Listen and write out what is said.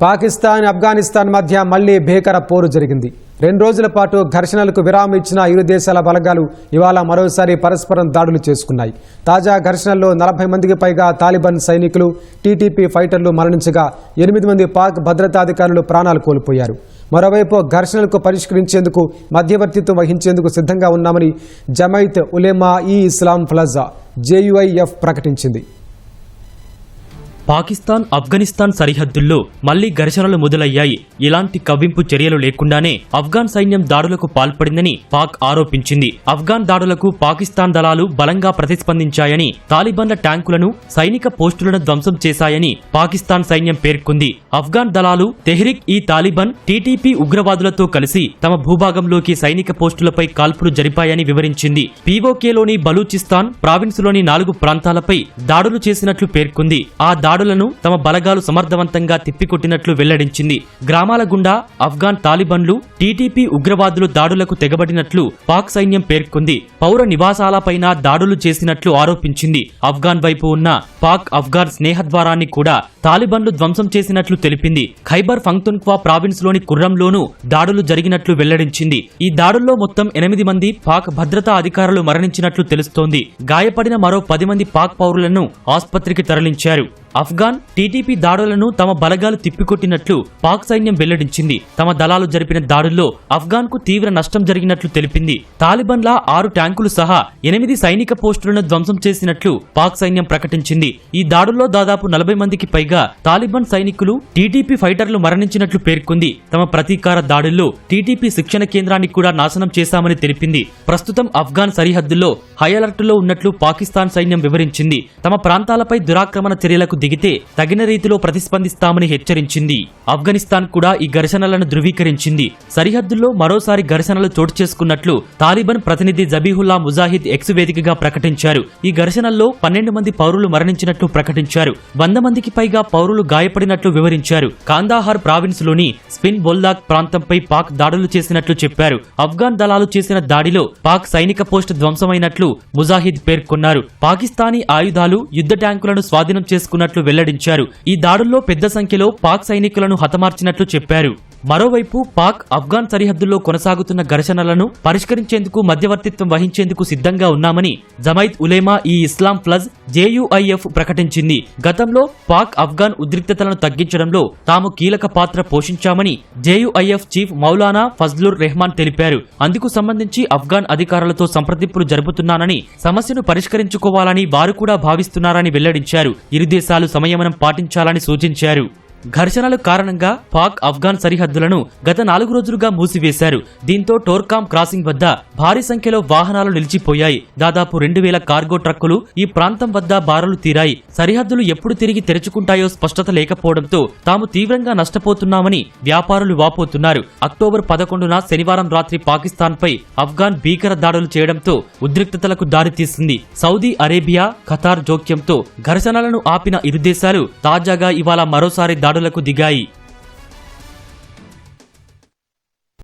పాకిస్తాన్ ఆఫ్ఘనిస్తాన్ మధ్య మళ్ళీ భీకర పోరు జరిగింది. రెండు రోజుల పాటు ఘర్షణలకు విరామం ఇచ్చిన ఇరు దేశాల బలగాలు ఇవాళ మరోసారి పరస్పరం దాడులు చేసుకున్నాయి. తాజా ఘర్షణల్లో నలభై మందికి పైగా తాలిబాన్ సైనికులు టీటీపీ ఫైటర్లు మరణించగా ఎనిమిది మంది పాక్ భద్రతాధికారులు ప్రాణాలు కోల్పోయారు. మరోవైపు ఘర్షణలకు పరిష్కరించేందుకు మధ్యవర్తిత్వం వహించేందుకు సిద్ధంగా ఉన్నామని జమైత్ ఉలేమా ఈ ఇస్లాం ఫ్లజా జేయుఐఎఫ్ ప్రకటించింది. పాకిస్తాన్ ఆఫ్ఘనిస్తాన్ సరిహద్దుల్లో మళ్ళీ ఘర్షణలు మొదలయ్యాయి. ఇలాంటి కవ్వింపు చర్యలు లేకుండానే ఆఫ్ఘాన్ సైన్యం దాడులకు పాల్పడిందని పాక్ ఆరోపించింది. ఆఫ్ఘాన్ దాడులకు పాకిస్తాన్ దళాలు బలంగా ప్రతిస్పందించాయని తాలిబాన్ల ట్యాంకులను సైనిక పోస్టులను ధ్వంసం చేశాయని పాకిస్తాన్ సైన్యం పేర్కొంది. ఆఫ్ఘాన్ దళాలు తెహ్రిక్ ఈ తాలిబాన్ టీటీపీ ఉగ్రవాదులతో కలిసి తమ భూభాగంలోకి సైనిక పోస్టులపై కాల్పులు జరిపాయని వివరించింది. పీఓకేలోని బలూచిస్తాన్ ప్రావిన్స్లోని నాలుగు ప్రాంతాలపై దాడులు చేసినట్లు పేర్కొంది. ఆ దాడులను తమ బలగాలు సమర్థవంతంగా తిప్పికొట్టినట్లు వెల్లడించింది. గ్రామాల గుండా ఆఫ్ఘాన్ తాలిబన్లు టీటీపీ ఉగ్రవాదులు దాడులకు తెగబడినట్లు పాక్ సైన్యం పేర్కొంది. పౌర నివాసాలపైన దాడులు చేసినట్లు ఆరోపించింది. ఆఫ్ఘాన్ వైపు ఉన్న పాక్ ఆఫ్ఘాన్ స్నేహద్వారాన్ని కూడా తాలిబన్లు ధ్వంసం చేసినట్లు తెలిపింది. ఖైబర్ ఫంక్తున్క్వా ప్రావిన్స్లోని కుర్రంలోనూ దాడులు జరిగినట్లు వెల్లడించింది. ఈ దాడుల్లో మొత్తం ఎనిమిది మంది పాక్ భద్రతా అధికారులు మరణించినట్లు తెలుస్తోంది. గాయపడిన మరో పది మంది పాక్ పౌరులను ఆసుపత్రికి తరలించారు. ఆఫ్ఘాన్ టీటీపీ దాడులను తమ బలగాలు తిప్పికొట్టినట్లు పాక్ సైన్యం వెల్లడించింది. తమ దళాలు జరిపిన దాడుల్లో అఫ్ఘాన్కు తీవ్ర నష్టం జరిగినట్లు తెలిపింది. తాలిబన్ల ఆరు ట్యాంకులు సహా ఎనిమిది సైనిక పోస్టులను ధ్వంసం చేసినట్లు పాక్ సైన్యం ప్రకటించింది. ఈ దాడుల్లో దాదాపు నలభై మందికి పైగా తాలిబాన్ సైనికులు టీటీపీ ఫైటర్లు మరణించినట్లు పేర్కొంది. తమ ప్రతీకార దాడుల్లో టీటీపీ శిక్షణ కేంద్రాన్ని కూడా నాశనం చేశామని తెలిపింది. ప్రస్తుతం ఆఫ్ఘాన్ సరిహద్దుల్లో హై అలర్టులో ఉన్నట్లు పాకిస్తాన్ సైన్యం వివరించింది. తమ ప్రాంతాలపై దురాక్రమణ చర్యలకు దిగితే తగిన రీతిలో ప్రతిస్పందిస్తామని హెచ్చరించింది. ఆఫ్ఘనిస్తాన్ కూడా ఈ ఘర్షణలను ధృవీకరించింది. సరిహద్దుల్లో మరోసారి ఘర్షణలు చోటు చేసుకున్నట్లు తాలిబాన్ ప్రతినిధి జబీహుల్లా ముజాహిద్ ఎక్స్ వేదికగా ప్రకటించారు. ఈ ఘర్షణల్లో పన్నెండు మంది పౌరులు మరణించినట్లు ప్రకటించారు. వంద మందికి పైగా పౌరులు గాయపడినట్లు వివరించారు. కాందాహార్ ప్రావిన్స్లోని స్పిన్ బొల్దాక్ ప్రాంతంపై పాక్ దాడులు చేసినట్లు చెప్పారు. ఆఫ్ఘాన్ దళాలు చేసిన దాడిలో పాక్ సైనిక పోస్ట్ ధ్వంసమైనట్లు ముజాహిద్ పేర్కొన్నారు. పాకిస్తానీ ఆయుధాలు యుద్ధ ట్యాంకులను స్వాధీనం చేసుకున్నట్లు వెల్లడించారు. ఈ దాడుల్లో పెద్ద సంఖ్యలో పాక్ సైనికులను హతమార్చినట్లు చెప్పారు. మరోవైపు పాక్ ఆఫ్ఘాన్ సరిహద్దుల్లో కొనసాగుతున్న ఘర్షణలను పరిష్కరించేందుకు మధ్యవర్తిత్వం వహించేందుకు సిద్ధంగా ఉన్నామని జమైత్ ఉలేమా ఈ ఇస్లాం ప్లస్ జేయుఐఎఫ్ ప్రకటించింది. గతంలో పాక్ ఆఫ్ఘాన్ ఉద్రిక్తతలను తగ్గించడంలో తాము కీలక పాత్ర పోషించామని జేయుఐఎఫ్ చీఫ్ మౌలానా ఫజ్లుర్ రెహమాన్ తెలిపారు. అందుకు సంబంధించి ఆఫ్ఘాన్ అధికారులతో సంప్రదింపులు జరుపుతున్నానని సమస్యను పరిష్కరించుకోవాలని వారు కూడా భావిస్తున్నారని వెల్లడించారు. ఇరు దేశాలు సంయమనం పాటించాలని సూచించారు. ఘర్షణల కారణంగా పాక్ ఆఫ్ఘాన్ సరిహద్దులను గత నాలుగు రోజులుగా మూసివేశారు. దీంతో టోర్కామ్ క్రాసింగ్ వద్ద భారీ సంఖ్యలో వాహనాలు నిలిచిపోయాయి. దాదాపు రెండు వేల కార్గో ట్రక్కులు ఈ ప్రాంతం వద్ద బారలు తీరాయి. సరిహద్దులు ఎప్పుడు తిరిగి తెరుచుకుంటాయో స్పష్టత లేకపోవడంతో తాము తీవ్రంగా నష్టపోతున్నామని వ్యాపారులు వాపోతున్నారు. అక్టోబర్ పదకొండున శనివారం రాత్రి పాకిస్తాన్ పై ఆఫ్ఘాన్ భీకర దాడులు చేయడంతో ఉద్రిక్తతలకు దారితీసింది సౌదీ అరేబియా ఖతార్ జోక్యంతో ఘర్షణలను ఆపిన ఇరు దేశాలు తాజాగా ఇవాళ మరోసారి దాడులకు దిగాయి.